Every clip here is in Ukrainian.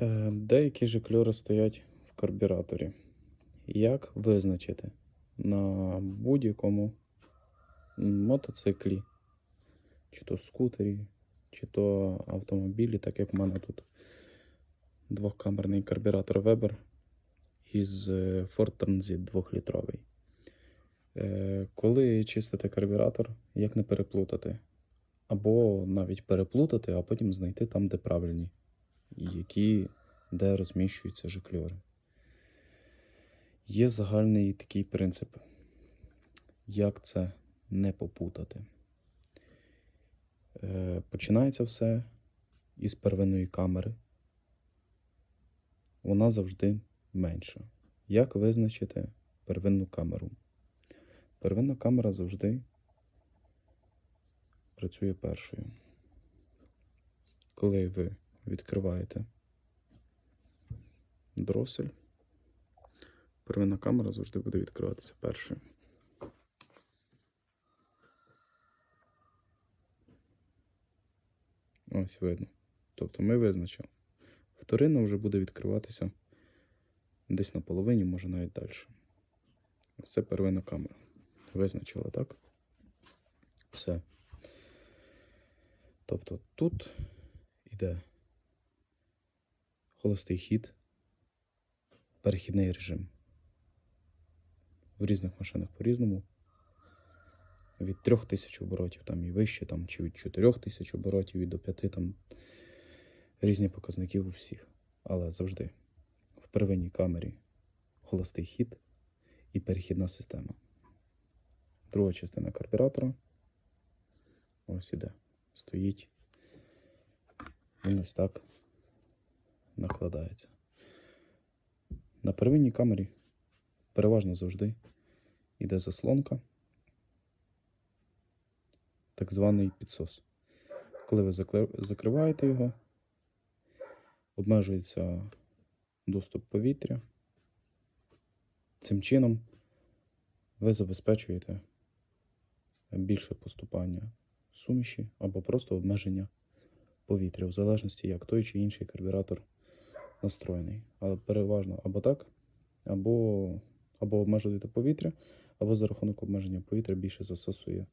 Е, Деякі жикльори стоять в карбюраторі. Як визначити на будь-якому мотоциклі, чи то скутері, чи то автомобілі, так як в мене тут двохкамерний карбюратор Weber із е, Ford Transit 2-літровий. Е, Коли чистити карбюратор, як не переплутати? Або навіть переплутати, а потім знайти там, де правильні, які, де розміщуються жикльори. Є загальний такий принцип, як це не попутати. Е, Починається все із первинної камери. Вона завжди менша. Як визначити первинну камеру? Первинна камера завжди працює першою. Коли ви відкриваєте дросель, первинна камера завжди буде відкриватися першою. Ось видно. Тобто ми визначили. Вторинна вже буде відкриватися десь на половині, може навіть далі. Ось це первинна камера. Визначила, так? Все. Тобто тут іде холостий хід, перехідний режим. В різних машинах по-різному. Від 3000 оборотів там і вище, там, чи від 4000 оборотів і до 5 там різні показники у всіх. Але завжди в первинній камері холостий хід і перехідна система. Друга частина карбюратора. Ось іде. Стоїть. Він ось так накладається. На первинній камері переважно завжди йде заслонка, так званий підсос. Коли ви закриваєте його, обмежується доступ повітря. Цим чином ви забезпечуєте більше поступання суміші або просто обмеження повітря, в залежності, як той чи інший карбюратор настроєний. Але переважно або так, або, або обмежуєте повітря, або за рахунок обмеження повітря більше засосує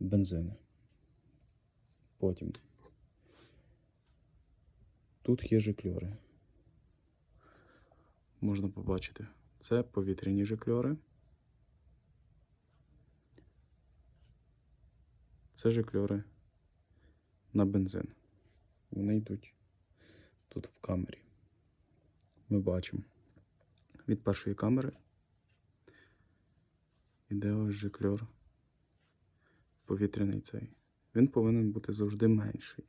бензини. Потім тут є жикльори. Можна побачити. Це повітряні жикльори. Це жикльори на бензин. Вони йдуть тут в камері. Ми бачимо від першої камери іде ось жикльор повітряний цей. Він повинен бути завжди менший,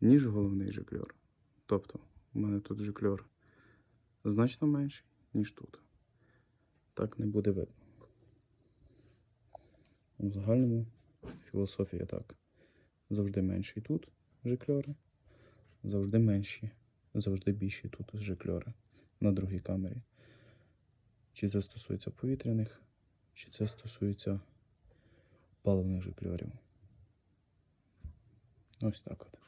ніж головний жикльор. Тобто, у мене тут жикльор значно менший, ніж тут. Так не буде видно. У загальному філософія так. Завжди менший тут жикльори, завжди менші, завжди більші тут жикльори на другій камері. Чи це стосується повітряних, чи це стосується паливних жикльорів. Ось так от.